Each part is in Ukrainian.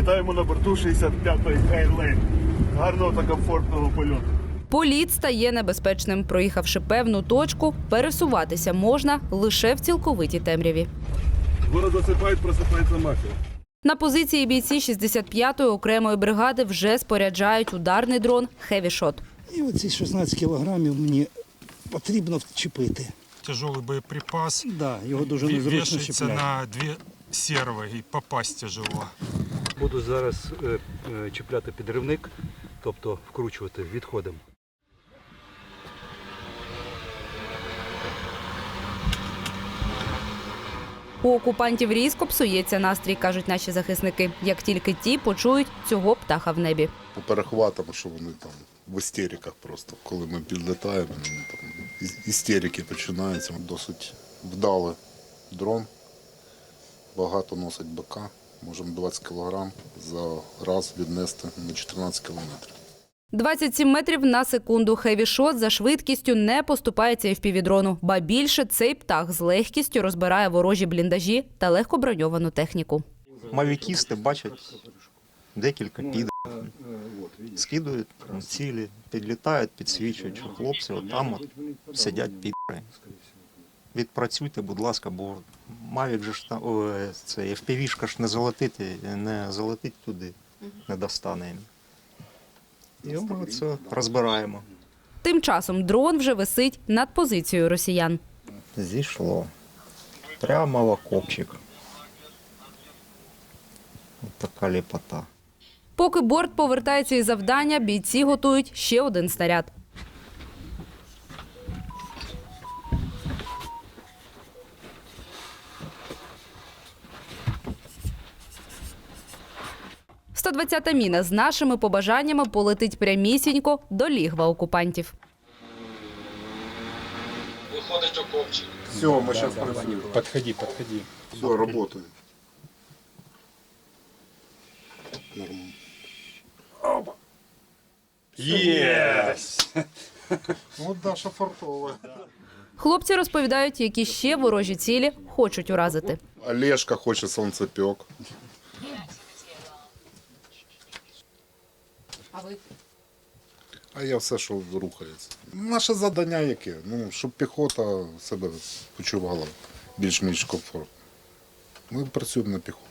Вітаємо на борту 65-ї Airlane. Гарного та комфортного польоту. Політ стає небезпечним. Проїхавши певну точку, пересуватися можна лише в цілковитій темряві. Город засипають, просипається мафія. На позиції бійці 65-ї окремої бригади вже споряджають ударний дрон «Хевішот». І оці 16 кілограмів мені потрібно вчепити. тяжелый боеприпас. Да, його дуже Ві- незручно Вішається чіпляти. на дві серви і попасть тяжело. Буду зараз е, е, чіпляти підривник, тобто вкручувати відходом. У окупантів різко псується настрій, кажуть наші захисники, як тільки ті почують цього птаха в небі. по перехватам, що вони там в істериках просто. Коли ми підлітаємо, вони там істерики починаються. Досить вдалий дрон. Багато носить БК. Можемо 20 кг за раз віднести на 14 кілометрів. 27 метрів на секунду «Хевішот» за швидкістю не поступається і в півдрону. Ба більше цей птах з легкістю розбирає ворожі бліндажі та легкоброньовану техніку. Мавікісти бачать декілька підерів. Скидують цілі, підлітають, підсвічують, що хлопці отам от сидять підери. Відпрацюйте, будь ласка, бо Мавік же ж там, о, це FPV-шка ж не залетити, не залетить туди, не достане їм. І ми це розбираємо. Тим часом дрон вже висить над позицією росіян. Зійшло. Прямо в окопчик. От така ліпота. Поки борт повертається із завдання, бійці готують ще один снаряд. «120-та міна з нашими побажаннями полетить прямісінько до лігва окупантів. Все, ми зараз працюємо. Подходи, подходи. Все, працює. Нормально. Єс! Ну, Даша фартова. Хлопці розповідають, які ще ворожі цілі хочуть уразити. Олежка хоче сонцепек. А я все, що рухається. Наше завдання яке? Ну, щоб піхота себе почувала більш-менш комфортно. Ми працюємо на піхоту.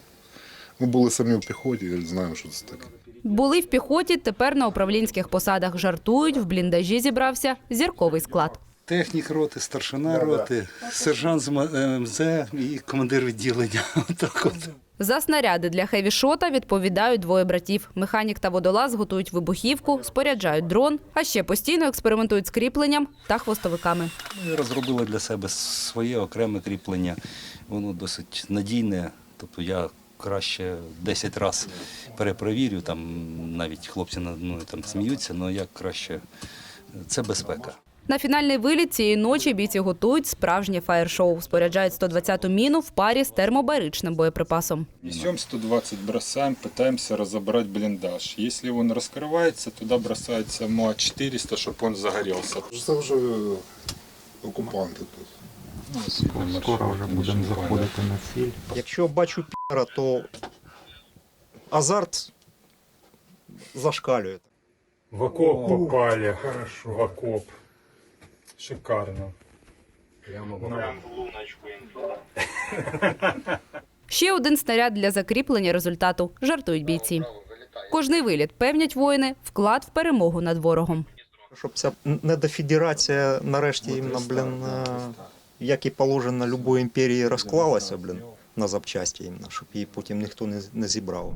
Ми були самі в піхоті і знаємо, що це таке. Були в піхоті, тепер на управлінських посадах жартують. В бліндажі зібрався зірковий склад. Технік роти, старшина роти, сержант з МЗ і командир відділення. Отак от. За снаряди для хевішота відповідають двоє братів. Механік та водолаз готують вибухівку, споряджають дрон, а ще постійно експериментують з кріпленням та хвостовиками. Ми розробили для себе своє окреме кріплення. Воно досить надійне. Тобто я краще 10 разів перепровірю, там навіть хлопці мною там сміються, але я краще це безпека. На фінальний виліт цієї ночі бійці готують справжнє фаєр-шоу. Споряджають 120-ту міну в парі з термобаричним боєприпасом. Несем 120, бросаем, пытаемся разобрать блиндаж. Если он раскрывается, туда бросается МОА-400, чтобы он загорелся. Це вже окупанти тут. Скоро вже будемо заходити на ціль. Якщо бачу піра, то азарт зашкалює. В окоп попали. Хорошо. В окоп. Шикарно. Ще один снаряд для закріплення результату, жартують бійці. Кожний виліт, певнять воїни, вклад в перемогу над ворогом. Щоб ця недофедерація нарешті іменно, блін, е, як і положено любої імперії, розклалася, блін, на запчасті іменно, щоб її потім ніхто не, не зібрав.